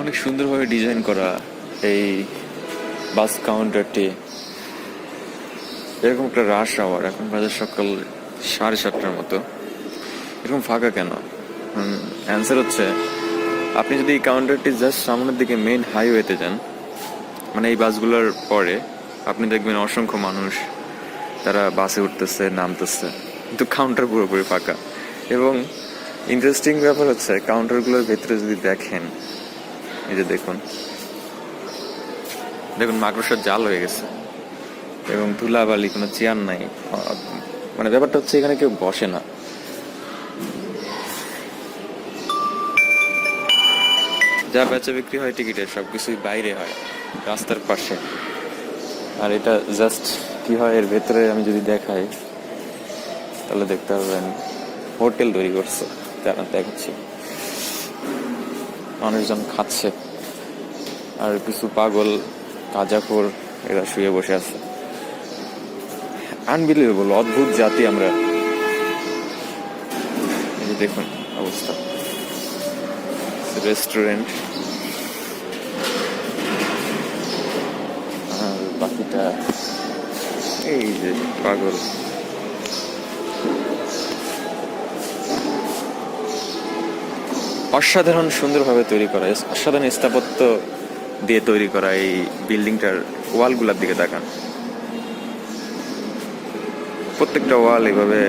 অনেক সুন্দরভাবে ডিজাইন করা এই বাস কাউন্টারটি এরকম একটা রাশ আওয়ার এখন বাজার সকাল সাড়ে সাতটার মতো। এরকম ফাঁকা কেন? অ্যান্সার হচ্ছে, আপনি যদি এই কাউন্টারটি জাস্ট সামনের দিকে মেইন হাইওয়েতে যান মানে এই বাসগুলোর পরে আপনি দেখবেন অসংখ্য মানুষ, তারা বাসে উঠতেছে, নামতেছে। কিন্তু কাউন্টার পুরোপুরি ফাঁকা। এবং ইন্টারেস্টিং ব্যাপার হচ্ছে কাউন্টারগুলোর ভেতরে যদি দেখেন এই যে দেখুন। দেখুন, মাকড়সার জাল হয়ে গেছে। এবং ধুলাবালি, কোনো চেয়ার নাই। মানে ব্যাপারটা হচ্ছে এখানে কেউ বসে না। যা বেচা বিক্রি হয় টিকিটের সবকিছুই বাইরে হয়, রাস্তার পাশে। আর এটা জাস্ট কি হয়, এর ভেতরে আমি যদি দেখাই, তাহলে দেখতে পাবেন হোটেল তৈরি করছে। তারা দেখাচ্ছি। মানুষজন খাচ্ছে। আর কিছু পাগল, কাজাখোর, এরা শুয়ে বসে আছে। আনবিলিভেবল অদ্ভুত জাতি আমরা। দেখুন অবস্থা। রেস্টুরেন্ট আর বাকিটা, এই যে পাগল। অসাধারণ সুন্দরভাবে তৈরি করা অসাধারণ স্থাপত্য দিয়ে তৈরি করা এই বিল্ডিংটার ওয়ালগুলোর দিকে তাকান। প্রত্যেকটা ওয়াল এইভাবে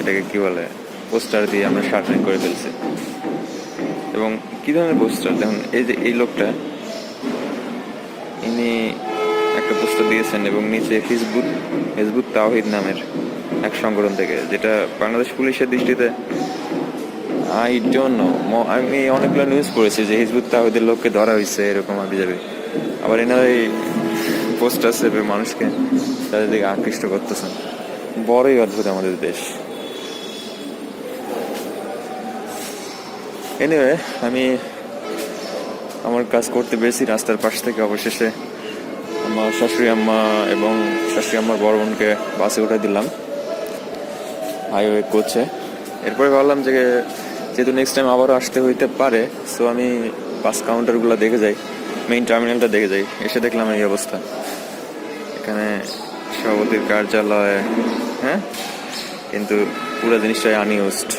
এটাকে কি বলে, পোস্টার দিয়ে আমরা শার্টিং করে ফেলছি। এবং কি ধরনের পোস্টার? দেখুন, এই যে এই লোকটা, ইনি একটা পোস্টার দিয়েছেন এবং নিচে ফেসবুক ফেসবুক তাওহিদ নামের এক সংগঠন থেকে, যেটা বাংলাদেশ পুলিশের দৃষ্টিতে আই ডোন্ট নো আমি অনেকগুলো নিউজ পড়েছি যে হিজবুত তাহিদের লোককে ধরা হয়েছে, এরকম আবি যাবে। আবার এনারা এই পোস্টার সেপে মানুষকে তাদের দিকে আকৃষ্ট করতেছেন। বড়ই অদ্ভুত আমাদের দেশ। এনিওয়ে আমি আমার কাজ করতে পেরেছি রাস্তার পাশ থেকে। অবশেষে আমার শাশুড়ি আম্মা এবং শাশুড়ি আম্মার বড় বোনকে বাসে উঠে দিলাম। হাইওয়ে কোচে এরপরে ভাবলাম যে যেহেতু নেক্সট টাইম আবারও আসতে হইতে পারে সো আমি বাস কাউন্টারগুলো দেখে যাই মেইন টার্মিনালটা দেখে যাই। এসে দেখলাম এই অবস্থা। এখানে সভাপতির কার্যালয় হ্যাঁ? কিন্তু পুরো জিনিসটাই আনইউজড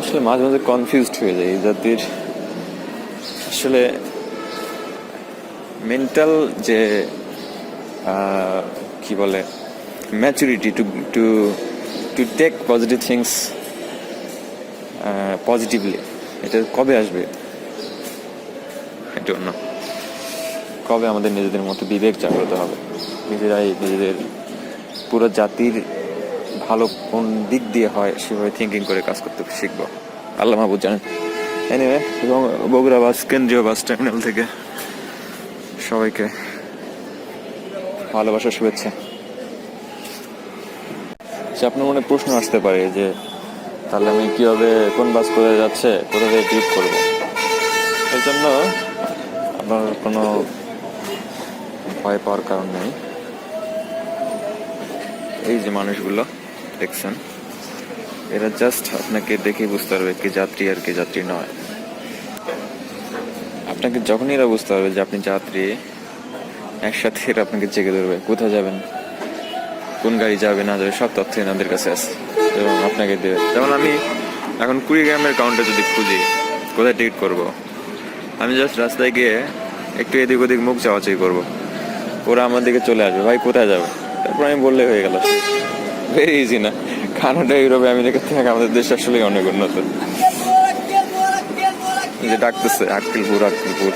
আসলে মাঝে মাঝে কনফিউজড হয়ে যায় এই জাতির। আসলে মেন্টাল যে কি বলে maturity to to to take positive things positively এটা কবে আসবে? কবে আমাদের নিজেদের মতো বিবেক জাগ্রত হবে? নিজেরাই নিজেদের পুরো জাতির ভালো কোন দিক দিয়ে হয় সেভাবে থিঙ্কিং করে কাজ করতে শিখব। আল্লাহ মাহবুদ জানেন। এনিওয়ে এবং বগুড়া বাস কেন্দ্রীয় বাস টার্মিনাল থেকে সবাইকে ভালোবাসার শুভেচ্ছা। আচ্ছা আপনার মনে প্রশ্ন আসতে পারে যে তাহলে আমি কীভাবে, কোন বাস কোথায় যাচ্ছে কোথা থেকে ক্লিক করব? এর জন্য আপনার কোনো ভয় পাওয়ার কারণ নেই। এই যে মানুষগুলো, দেখছেন? এরা জাস্ট আপনাকে দেখে বুঝতে পারবে কে যাত্রী আর কে যাত্রী নয়। আপনাকে যখনই এরা বুঝতে পারবে যে আপনি যাত্রী, একসাথে এরা আপনাকে জেগে ধরবে। কোথায় যাবেন? কোন গাড়ি যাবে, না যাবে, সব তথ্য এনাদের কাছে আছে। এবং আপনাকে দেবে। যেমন আমি এখন কুড়িগ্রামের কাউন্টে যদি খুঁজি কোথায় টিকিট করব? আমি জাস্ট রাস্তায় গিয়ে একটু এদিক ওদিক মুখ চাওয়াচাই করব। ওরা আমার দিকে চলে আসবে ভাই কোথায় যাবে? তারপর আমি বললে হয়ে গেল। ভেরি ইজি না। কানাডা ইউরোপে আমেরিকা থেকে আমাদের দেশ আসলে অনেক উন্নত। যে ডাকতেছে আক্কিলপুর আক্কিলপুর